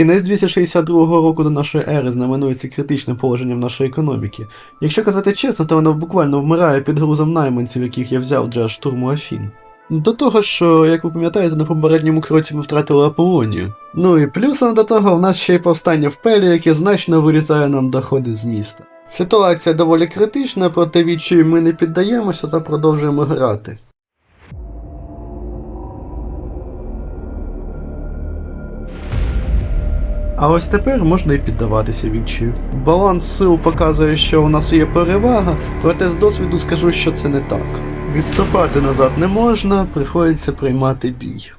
Кінець 262 року до нашої ери знаменується критичним положенням нашої економіки. Якщо казати чесно, то вона буквально вмирає під грузом найманців, яких я взяв для штурму Афін. До того ж, як ви пам'ятаєте, на попередньому кроці ми втратили Аполонію. Ну і плюсом до того, в нас ще й повстання в пелі, яке значно вирізає нам доходи з міста. Ситуація доволі критична, проте відчую ми не піддаємося та продовжуємо грати. А ось тепер можна і піддаватися вічі. Баланс сил показує, що у нас є перевага, проте з досвіду скажу, що це не так. Відступати назад не можна, приходиться приймати бій.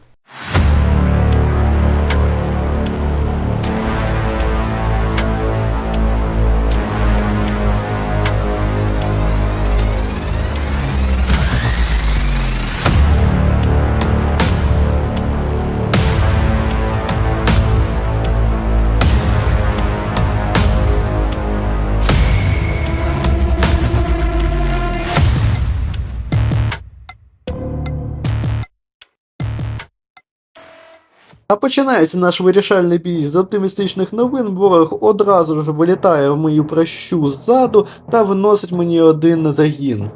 А починається наш вирішальний бій з оптимістичних новин. Ворог одразу ж вилітає в мою пращу ззаду та виносить мені один загін.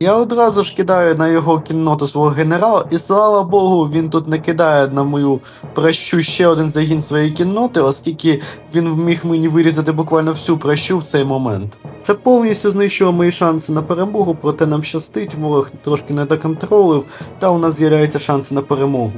Я одразу ж кидаю на його кінноту свого генерала, і слава Богу, він тут не кидає на мою пращу ще один загін своєї кінноти, оскільки він вміг мені вирізати буквально всю пращу в цей момент. Це повністю знищило мої шанси на перемогу, проте нам щастить, ворог трошки не доконтролив, та у нас з'являються шанси на перемогу.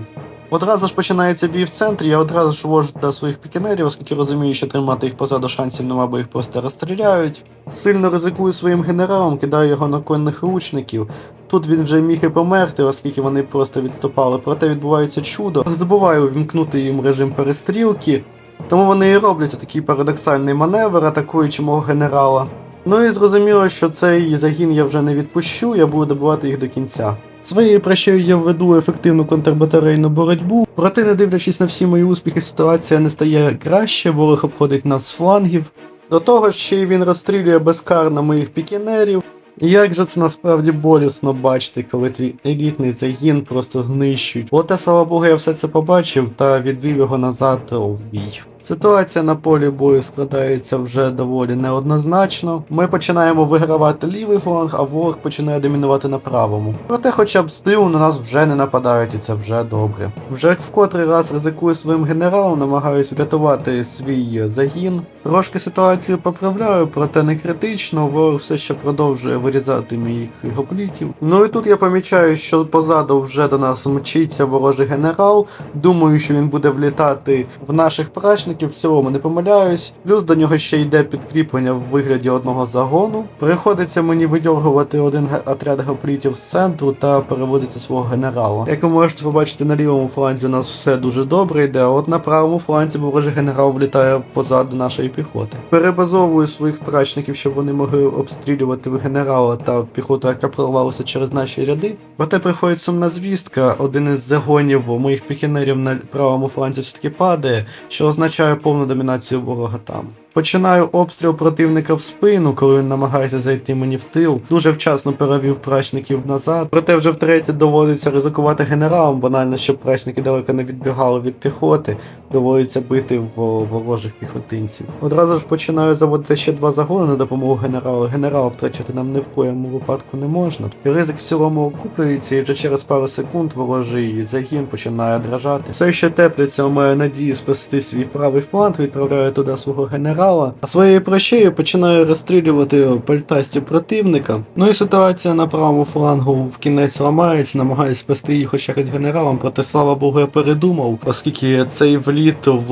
Одразу ж починається бій в центрі, я одразу ж вожу до своїх пікінерів, оскільки розумію, що тримати їх позаду шансів нема, бо їх просто розстріляють. Сильно ризикую своїм генералом, кидаю його на конних лучників. Тут він вже міг і померти, оскільки вони просто відступали, проте відбувається чудо. Забуваю вімкнути їм режим перестрілки, тому вони і роблять такий парадоксальний маневр, атакуючи мого генерала. Ну і зрозуміло, що цей загін я вже не відпущу, я буду добувати їх до кінця. Своєю пращою я веду ефективну контрбатарейну боротьбу, проте, не дивлячись на всі мої успіхи, ситуація не стає краще, ворог обходить нас з флангів. До того ж, ще й він розстрілює безкарно моїх пікінерів. Як же це насправді болісно бачити, коли твій елітний загін просто знищують. Проте, слава Богу, я все це побачив та відвів його назад в бій. Ситуація на полі бою складається вже доволі неоднозначно. Ми починаємо вигравати лівий фланг, а ворог починає домінувати на правому. Проте, хоча б з тилу на нас вже не нападають, і це вже добре. Вже в котрий раз ризикую своїм генералом, намагаюсь врятувати свій загін. Трошки ситуацію поправляю, проте не критично. Ворог все ще продовжує вирізати моїх гоплітів. Ну і тут я помічаю, що позаду вже до нас мчиться ворожий генерал. Думаю, що він буде влітати в наших прачників, в цілому не помиляюсь. Плюс до нього ще йде підкріплення в вигляді одного загону. Приходиться мені видьоргувати один отряд гоплітів з центру та переводити свого генерала. Як ви можете побачити, на лівому фланзі у нас все дуже добре йде, а от на правому фланзі ворожий генерал влітає позаду нашої піхоти. Перебазовую своїх прачників, щоб вони могли обстрілювати генерала та піхоту, яка прорвалася через наші ряди. Проте приходить сумна звістка, один із загонів моїх пікінерів на правому фланзі все-таки падає, що означає повну домінацію ворога там. Починаю обстріл противника в спину, коли він намагається зайти мені в тил. Дуже вчасно перевів прачників назад. Проте вже втретє доводиться ризикувати генералом, банально, щоб прачники далеко не відбігали від піхоти. Доводиться бити в ворожих піхотинців. Одразу ж починаю заводити ще два загони на допомогу генералу. Генерала втрачати нам ні в коєму випадку не можна. І ризик в цілому окуплюється, і вже через пару секунд ворожий загін починає дрожати. Все ще тепляться у мене надії спасти свій правий фланг, відправляю туди свого генерала. А своєю прощею починаю розстрілювати пальтасті противника. Ну і ситуація на правому флангу в кінець ламається, намагаюсь спасти їх хоч якось генералом, проте слава Богу, я передумав, оскільки цей вліт в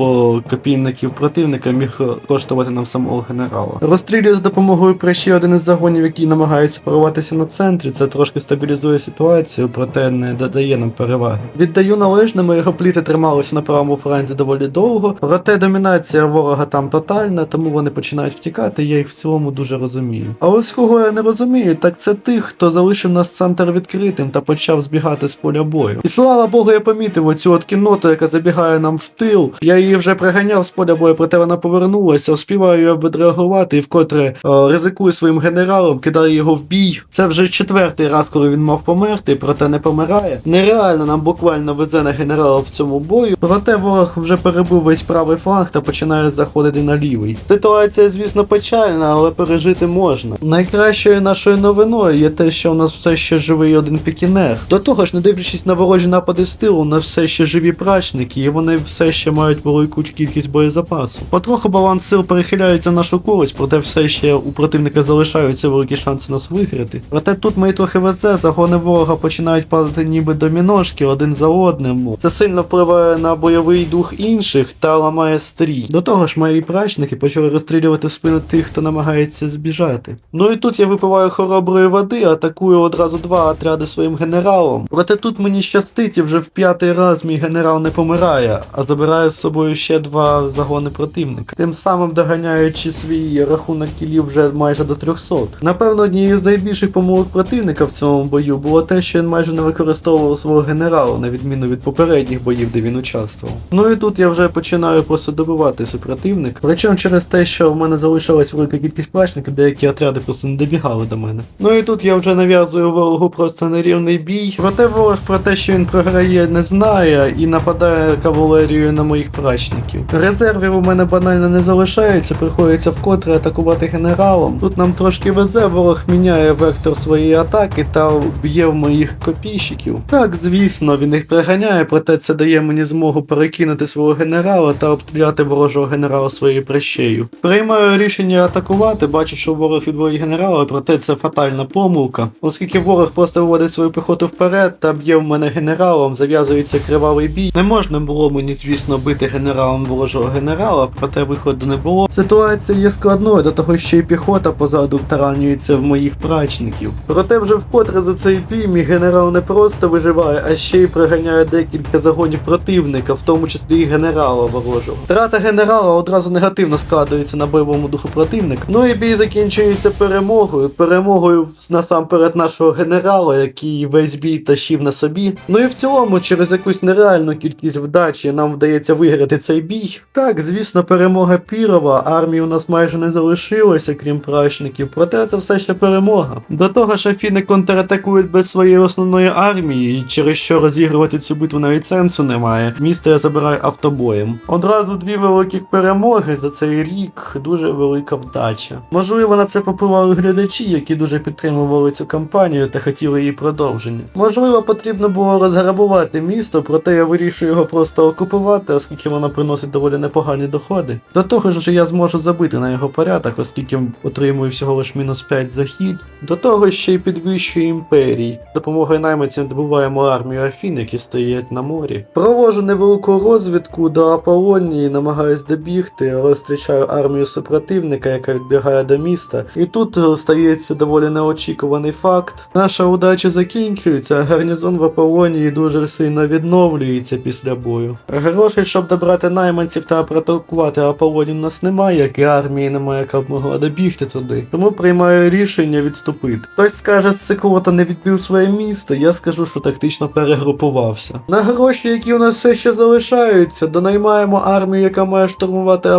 копійників противника міг коштувати нам самого генерала. Розстрілюю з допомогою прищі один із загонів, який намагається порватися на центрі. Це трошки стабілізує ситуацію, проте не додає нам переваги. Віддаю належне, мої гопліти трималися на правому фланзі доволі довго, проте домінація ворога там тотальна. Мене, тому вони починають втікати, я їх в цілому дуже розумію. А ось кого я не розумію, так це тих, хто залишив нас центр відкритим та почав збігати з поля бою. І слава Богу, я помітив оцю от кінноту, яка забігає нам в тил. Я її вже приганяв з поля бою, проте вона повернулася. Вспіваю я відреагувати і вкотре е, ризикую своїм генералом, кидаю його в бій. Це вже четвертий раз, коли він мав померти, проте не помирає. Нереально нам буквально везе на генерала в цьому бою. Проте ворог вже перебив весь правий фланг та починає заходити на лівий. Ситуація, звісно, печальна, але пережити можна. Найкращою нашою новиною є те, що у нас все ще живий один пікінер. До того ж, не дивлячись на ворожі напади з тилу, у нас все ще живі прачники, і вони все ще мають велику кількість боєзапасу. Потроху баланс сил перехиляється в нашу користь, проте все ще у противника залишаються великі шанси нас виграти. Проте тут ми трохи везе, загони ворога починають падати ніби доміношки один за одним. Це сильно впливає на бойовий дух інших та ламає стрій. До того ж, мої прачники почали розстрілювати в спину тих, хто намагається збіжати. Ну і тут я випиваю хороброї води, атакую одразу два отряди своїм генералом. Проте тут мені щастить, і вже в п'ятий раз мій генерал не помирає, а забирає з собою ще два загони противника. Тим самим доганяючи свій рахунок кілів вже майже до 300. Напевно, однією з найбільших помилок противника в цьому бою було те, що він майже не використовував свого генерала, на відміну від попередніх боїв, де він участвував. Ну і тут я вже починаю просто добивати супротивник. Причому через те, що в мене залишилась велика кількість плачників, деякі отряди просто не добігали до мене. Ну і тут я вже нав'язую ворогу просто нерівний бій. Проте ворог про те, що він програє, не знає і нападає кавалерією на моїх прачників. Резервів у мене банально не залишається, приходиться вкотре атакувати генералом. Тут нам трошки везе, ворог міняє вектор своєї атаки та б'є в моїх копійщиків. Так, звісно, він їх приганяє, проте це дає мені змогу перекинути свого генерала та обстріляти ворожого генерала своєю прищею. Приймаю рішення атакувати, бачу, що ворог відводить генерала, проте це фатальна помилка, оскільки ворог просто виводить свою піхоту вперед та б'є в мене генералом, зав'язується кривавий бій. Не можна було мені, звісно, бити генералом ворожого генерала, проте виходу не було. Ситуація є складною, до того ще й піхота позаду втаранюється в моїх прачників. Проте вже вкотре за цей бій мій генерал не просто виживає, а ще й приганяє декілька загонів противника, в тому числі і генерала ворожого. Втрата генерала одразу негативно складається на бойовому духу противника. Ну і бій закінчується перемогою. Перемогою насамперед нашого генерала, який весь бій тащив на собі. Ну і в цілому, через якусь нереальну кількість вдачі нам вдається виграти цей бій. Так, звісно, перемога Пірова, армії у нас майже не залишилося, крім прачників, проте це все ще перемога. До того ж, Афіни контратакують без своєї основної армії, через що розігрувати цю битву навіть сенсу немає. Місто я забираю автобоєм. Одразу дві великих перемоги за цей рік, дуже велика вдача. Можливо, на це попливали глядачі, які дуже підтримували цю кампанію та хотіли її продовження. Можливо, потрібно було розграбувати місто, проте я вирішую його просто окупувати, оскільки воно приносить доволі непогані доходи. До того ж, я зможу забити на його порядок, оскільки отримую всього лиш мінус 5 за хід. До того ще й підвищую імперії. З допомогою найманцям добуваємо армію Афін, які стоять на морі. Провожу невелику розвідку до Аполлонії, намагаюсь добігти, але зустрічаю армію супротивника, яка відбігає до міста. І тут е, стається доволі неочікуваний факт. Наша удача закінчується, а гарнізон в Аполлонії дуже сильно відновлюється після бою. Грошей, щоб добрати найманців та протокувати Аполлонію, у нас немає, як і армії немає, яка б могла добігти туди. Тому приймаю рішення відступити. Хтось скаже, Сикота не відбив своє місто, я скажу, що тактично перегрупувався. На гроші, які у нас все ще залишаються, донаймаємо армію, яка має штурмувати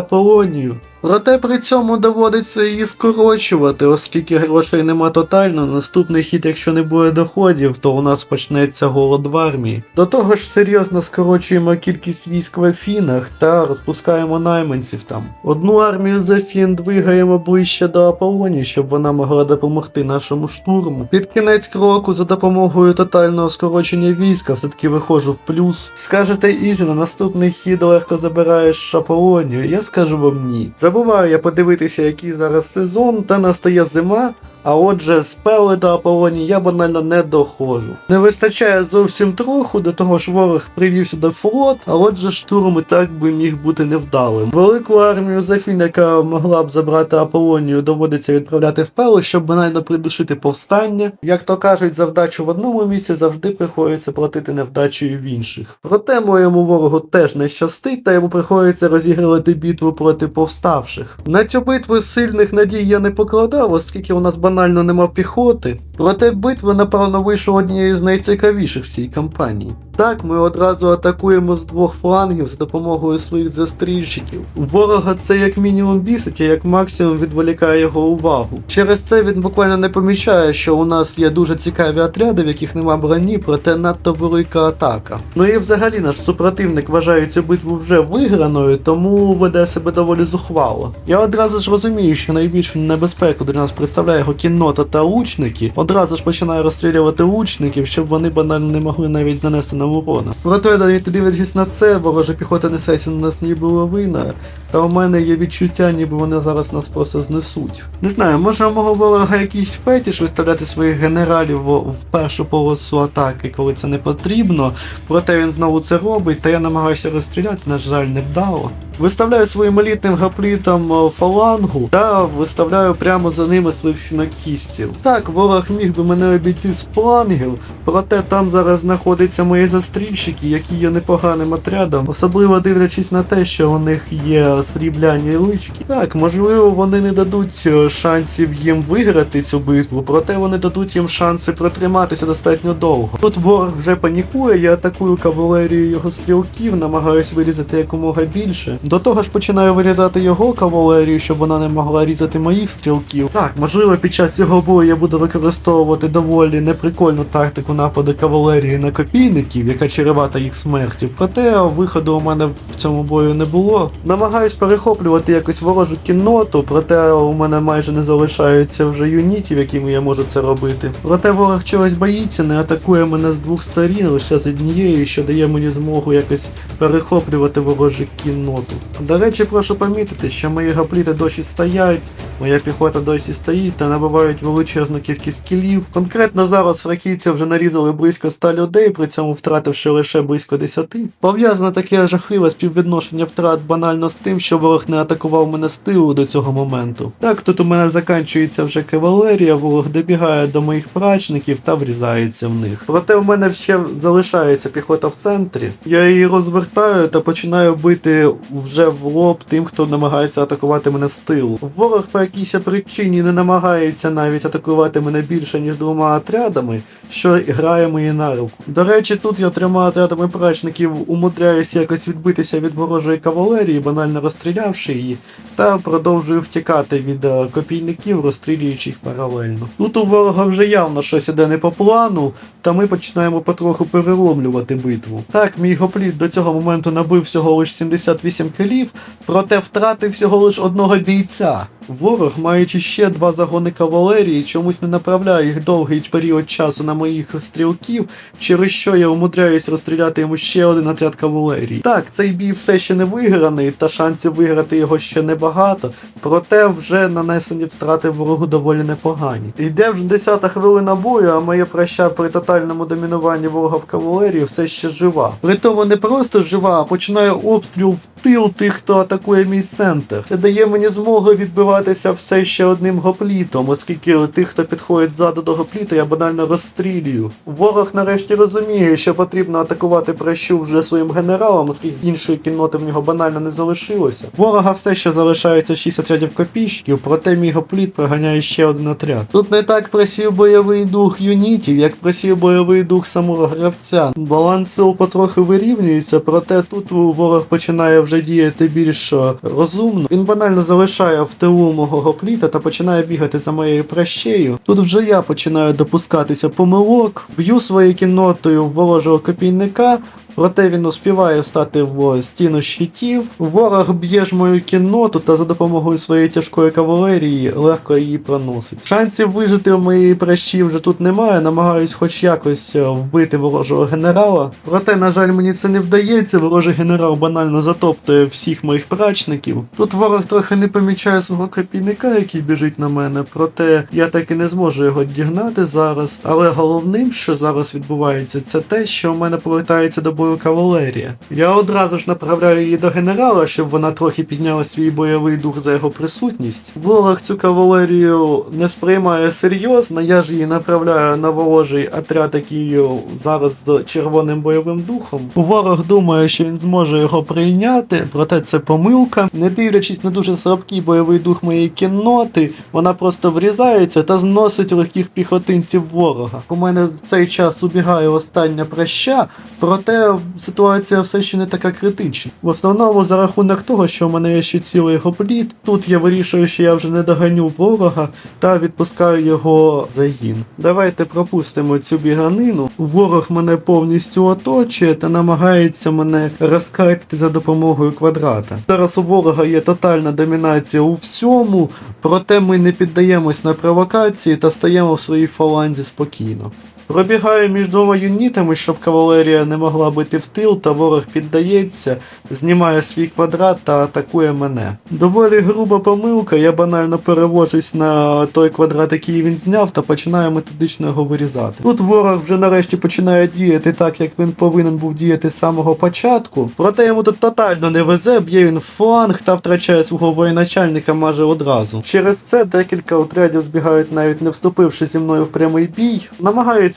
you. Проте при цьому доводиться її скорочувати, оскільки грошей нема тотально. Наступний хід, якщо не буде доходів, то у нас почнеться голод в армії. До того ж, серйозно скорочуємо кількість військ в Афінах та розпускаємо найманців там. Одну армію з Афін двигаємо ближче до Аполлонії, щоб вона могла допомогти нашому штурму. Під кінець кроку за допомогою тотального скорочення війська все-таки виходжу в плюс. Скажете Ізі, на наступний хід легко забираєш Аполлонію. Я скажу вам ні. Забуваю я подивитися, який зараз сезон, та настає зима. А отже, з Пели до Аполлонії я банально не доходжу. Не вистачає зовсім трохи, до того ж ворог привів сюди флот, а отже штурм і так би міг бути невдалим. Велику армію Зафін, яка могла б забрати Аполлонію, доводиться відправляти в Пели, щоб банально придушити повстання. Як то кажуть, за вдачу в одному місці завжди приходиться платити невдачею в інших. Проте моєму ворогу теж не щастить, та йому приходиться розігрувати битву проти повставших. На цю битву сильних надій я не покладав, оскільки у нас банально нема піхоти. Проте битва, напевно, вийшла однією з найцікавіших в цій кампанії. Так, ми одразу атакуємо з двох флангів за допомогою своїх застрільщиків. Ворога це як мінімум бісить, а як максимум відволікає його увагу. Через це він буквально не помічає, що у нас є дуже цікаві отряди, в яких нема броні, проте надто велика атака. Ну і взагалі наш супротивник вважає цю битву вже виграною, тому веде себе доволі зухвало. Я одразу ж розумію, що найбільшу небезпеку для нас представляє його кіннота та лучники. Одразу ж починаю розстрілювати лучників, щоб вони банально не могли навіть нанести нам урона. Проте, навіть дивлячись на це, ворожа піхота несеться на нас ніби лавина, та у мене є відчуття, ніби вони зараз нас просто знесуть. Не знаю, може у мого ворога якийсь фетіш виставляти своїх генералів в, в першу полосу атаки, коли це не потрібно. Проте він знову це робить, та я намагаюся розстріляти, на жаль, не вдало. Виставляю своїм елітним гаплітам е, фалангу та виставляю прямо за ними своїх сінокістів. Так, ворог міг би мене обійти з флангів, проте там зараз знаходяться мої застрільщики, які є непоганим отрядом, особливо дивлячись на те, що у них є срібляні лички. Так, можливо, вони не дадуть е, шансів їм виграти цю битву, проте вони дадуть їм шанси протриматися достатньо довго. Тут ворог вже панікує, я атакую кавалерію його стрілків, намагаюсь вирізати якомога більше. До того ж починаю вирізати його кавалерію, щоб вона не могла різати моїх стрілків. Так, можливо, під час цього бою я буду використовувати доволі неприкольну тактику нападу кавалерії на копійників, яка чарувата їх смертю. Проте виходу у мене в цьому бою не було. Намагаюсь перехоплювати якось ворожу кінноту, проте у мене майже не залишаються вже юнітів, якими я можу це робити. Проте ворог чогось боїться, не атакує мене з двох сторін, лише з однієї, що дає мені змогу якось перехоплювати ворожу кінноту. До речі, прошу помітити, що мої гапліти досі стоять, моя піхота досі стоїть та набивають величезну кількість кілів. Конкретно зараз фракійці вже нарізали близько 100 людей, при цьому втративши лише близько 10. Пов'язане таке жахливе співвідношення втрат банально з тим, що ворог не атакував мене з тилу до цього моменту. Так, тут у мене закінчується вже кавалерія, ворог добігає до моїх прачників та врізається в них. Проте в мене ще залишається піхота в центрі. Я її розвертаю та починаю бити вже в лоб тим, хто намагається атакувати мене з тилу. Ворог по якійсь причині не намагається навіть атакувати мене більше, ніж двома отрядами, що грає мені на руку. До речі, тут я трьома отрядами прачників умудряюся якось відбитися від ворожої кавалерії, банально розстрілявши її, та продовжую втікати від е, копійників, розстрілюючи їх паралельно. Тут у ворога вже явно щось іде не по плану, та ми починаємо потроху переломлювати битву. Так, мій гопліт до цього моменту набив всього лише 78 килів, проте втратив всього лише одного бійця. Ворог, маючи ще два загони кавалерії, чомусь не направляє їх довгий період часу на моїх стрілків, через що я умудряюсь розстріляти йому ще один отряд кавалерії. Так, цей бій все ще не виграний, та шансів виграти його ще небагато, проте вже нанесені втрати ворогу доволі непогані. Йде вже 10 хвилина бою, а моє проща при тотальному домінуванні ворога в кавалерії все ще жива. Притому не просто жива, а починає обстріл в тил тих, хто атакує мій центр. Це дає мені змогу відбиватися все ще одним гоплітом, оскільки тих, хто підходить ззаду до гопліта, я банально розстрілюю. Ворог нарешті розуміє, що потрібно атакувати прощу вже своїм генералом, оскільки іншої кінноти в нього банально не залишилося. Ворога все ще залишається 6 отрядів копійщиків, проте мій гопліт проганяє ще один отряд. Тут не так просів бойовий дух юнітів, як просів бойовий дух самого гравця. Баланс сил потрохи вирівнюється, проте тут ворог починає вже діяти більш е, розумно. Він банально залишає в тилу мого гопліта та починає бігати за моєю пращею. Тут вже я починаю допускатися помилок, б'ю своєю кіннотою в ворожого копійника. Проте він успіває встати в стіну щитів. Ворог б'є ж мою кінноту та за допомогою своєї тяжкої кавалерії легко її проносить. Шансів вижити в моїй пращі вже тут немає. Намагаюсь хоч якось е, вбити ворожого генерала. Проте, на жаль, мені це не вдається. Ворожий генерал банально затоптує всіх моїх прачників. Тут ворог трохи не помічає свого копійника, який біжить на мене. Проте я так і не зможу його дігнати зараз. Але головним, що зараз відбувається, це те, що в мене повертається до бою кавалерія. Я одразу ж направляю її до генерала, щоб вона трохи підняла свій бойовий дух за його присутність. Ворог цю кавалерію не сприймає серйозно. Я ж її направляю на ворожий отряд, який зараз з червоним бойовим духом. Ворог думає, що він зможе його прийняти, проте це помилка. Не дивлячись на дуже слабкий бойовий дух моєї кінноти, вона просто врізається та зносить легких піхотинців ворога. У мене в цей час убігає остання проща, проте ситуація все ще не така критична. В основному за рахунок того, що в мене є ще цілий гопліт, тут я вирішую, що я вже не доганю ворога та відпускаю його загін. Давайте пропустимо цю біганину. Ворог мене повністю оточує та намагається мене розкайтити за допомогою квадрата. Зараз у ворога є тотальна домінація у всьому, проте ми не піддаємось на провокації та стаємо в своїй фаланзі спокійно. Пробігаю між двома юнітами, щоб кавалерія не могла бити в тил, та ворог піддається, знімає свій квадрат та атакує мене. Доволі груба помилка, я банально перевожусь на той квадрат, який він зняв, та починаю методично його вирізати. Тут ворог вже нарешті починає діяти так, як він повинен був діяти з самого початку. Проте йому тут тотально не везе, б'є він фланг та втрачає свого воєначальника майже одразу. Через це декілька отрядів збігають навіть не вступивши зі мною в прямий бій.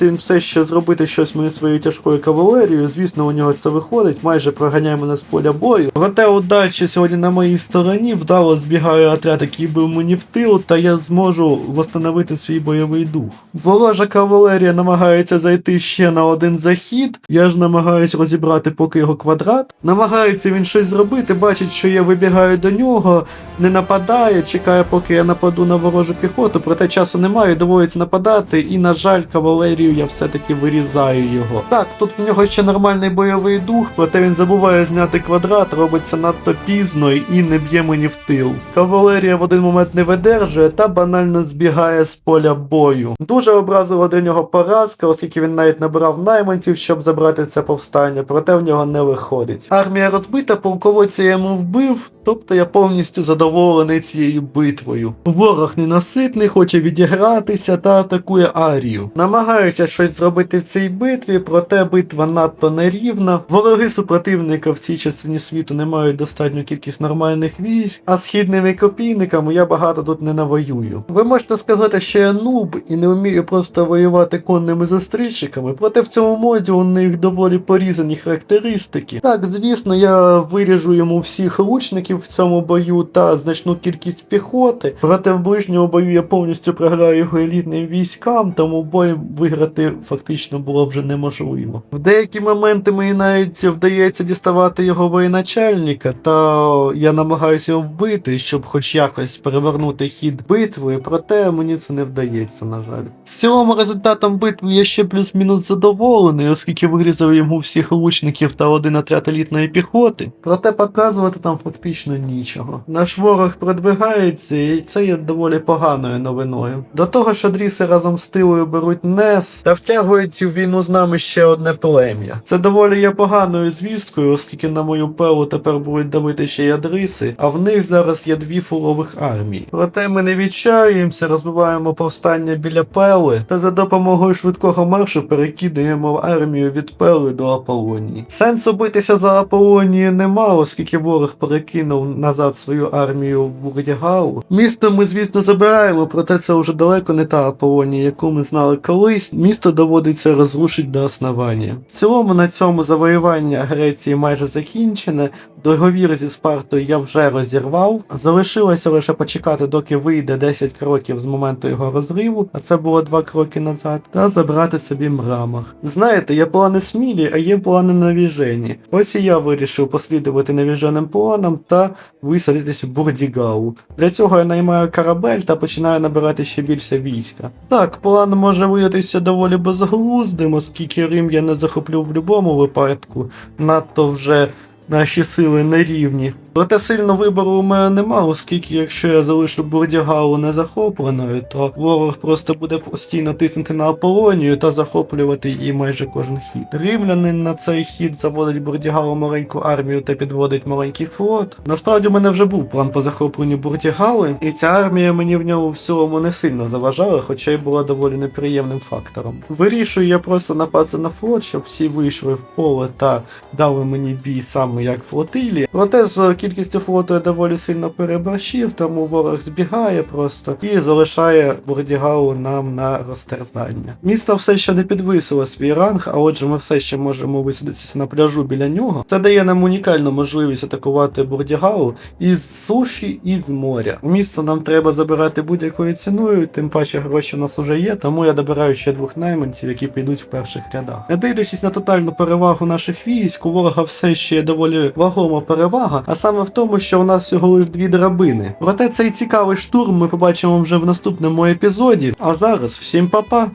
Намагається він все ще зробити щось моєю своєю тяжкою кавалерією. Звісно, у нього це виходить, майже проганяє мене з поля бою. Проте удачі сьогодні на моїй стороні вдало збігає отряд, який був мені в тил, та я зможу восстановити свій бойовий дух. Ворожа кавалерія намагається зайти ще на один захід. Я ж намагаюсь розібрати поки його квадрат. Намагається він щось зробити, бачить, що я вибігаю до нього, не нападає, чекає, поки я нападу на ворожу піхоту, проте часу немає, доводиться нападати, і, на жаль, кавалерію я все-таки вирізаю його. Так, тут в нього ще нормальний бойовий дух, проте він забуває зняти квадрат, робить це надто пізно і не б'є мені в тил. Кавалерія в один момент не видержує та банально збігає з поля бою. Дуже образила для нього поразка, оскільки він навіть набирав найманців, щоб забрати це повстання, проте в нього не виходить. Армія розбита, полководця йому вбив, тобто я повністю задоволений цією битвою. Ворог ненаситний, хоче відігратися та атакує Арію. Намагаюся щось зробити в цій битві, проте битва надто нерівна. Вороги супротивника в цій частині світу не мають достатню кількість нормальних військ, а східними копійниками я багато тут не навоюю. Ви можете сказати, що я нуб і не вмію просто воювати конними застрільщиками, проте в цьому моді у них доволі порізані характеристики. Так, звісно, я виріжу йому всіх лучників в цьому бою та значну кількість піхоти, проте в ближньому бою я повністю програю його елітним військам, тому бой виграти фактично було вже неможливо. В деякі моменти мені навіть вдається діставати його воєначальника, та я намагаюся його вбити, щоб хоч якось перевернути хід битви, проте мені це не вдається, на жаль. В цілому результатом битви я ще плюс-мінус задоволений, оскільки вирізав йому всіх лучників та один отряд елітної піхоти. Проте показувати там фактично нічого. Наш ворог продвигається, і це є доволі поганою новиною. До того ж, адріси разом з тилою беруть Нес та втягують у війну з нами ще одне плем'я. Це доволі є поганою звісткою, оскільки на мою пелу тепер будуть давити ще й адриси, а в них зараз є дві фулових армії. Проте ми не відчаюємося, розбиваємо повстання біля пели та за допомогою швидкого маршу перекидаємо армію від пели до Аполлонії. Сенсу битися за Аполлонію нема, оскільки ворог перекинув назад свою армію в Урдягалу. Місто ми, звісно, забираємо, проте це вже далеко не та Аполлонія, яку ми знали колись. Місто доводиться розрушити до основання. В цілому на цьому завоювання Греції майже закінчене, Договір зі Спартою я вже розірвав. Залишилося лише почекати, доки вийде 10 кроків з моменту його розриву, а це було 2 кроки назад, та забрати собі мрамор. Знаєте, є плани смілі, а є плани навіжені. Ось і я вирішив послідувати навіженим планам та висадитись в Бурдігау. Для цього я наймаю корабель та починаю набирати ще більше війська. Так, план може виявитися доволі безглуздим, оскільки Рим я не захоплю в будь-якому випадку, надто вже наші сили не рівні. Проте сильно вибору у мене нема, оскільки якщо я залишу Бурдігалу незахопленою, то ворог просто буде постійно тиснути на Аполонію та захоплювати її майже кожен хід. Римлянин на цей хід заводить Бурдігалу маленьку армію та підводить маленький флот. Насправді у мене вже був план по захопленню Бурдігали, і ця армія мені в ньому в цілому не сильно заважала, хоча й була доволі неприємним фактором. Вирішую я просто напасти на флот, щоб всі вийшли в поле та дали мені бій саме як флотилі. Проте з кількістю флоту я доволі сильно переборщив, тому ворог збігає просто і залишає Бурдігалу нам на розтерзання. Місто все ще не підвисило свій ранг, а отже, ми все ще можемо висадитися на пляжу біля нього. Це дає нам унікальну можливість атакувати Бурдігалу із суші і з моря. Місто нам треба забирати будь-якою ціною, тим паче гроші у нас уже є, тому я добираю ще двох найманців, які підуть в перших рядах. Не дивлячись на тотальну перевагу наших військ, у ворога все ще є доволі вагома перевага, а саме в тому, що у нас всього лише дві драбини. Проте цей цікавий штурм ми побачимо вже в наступному епізоді. А зараз всім па-па!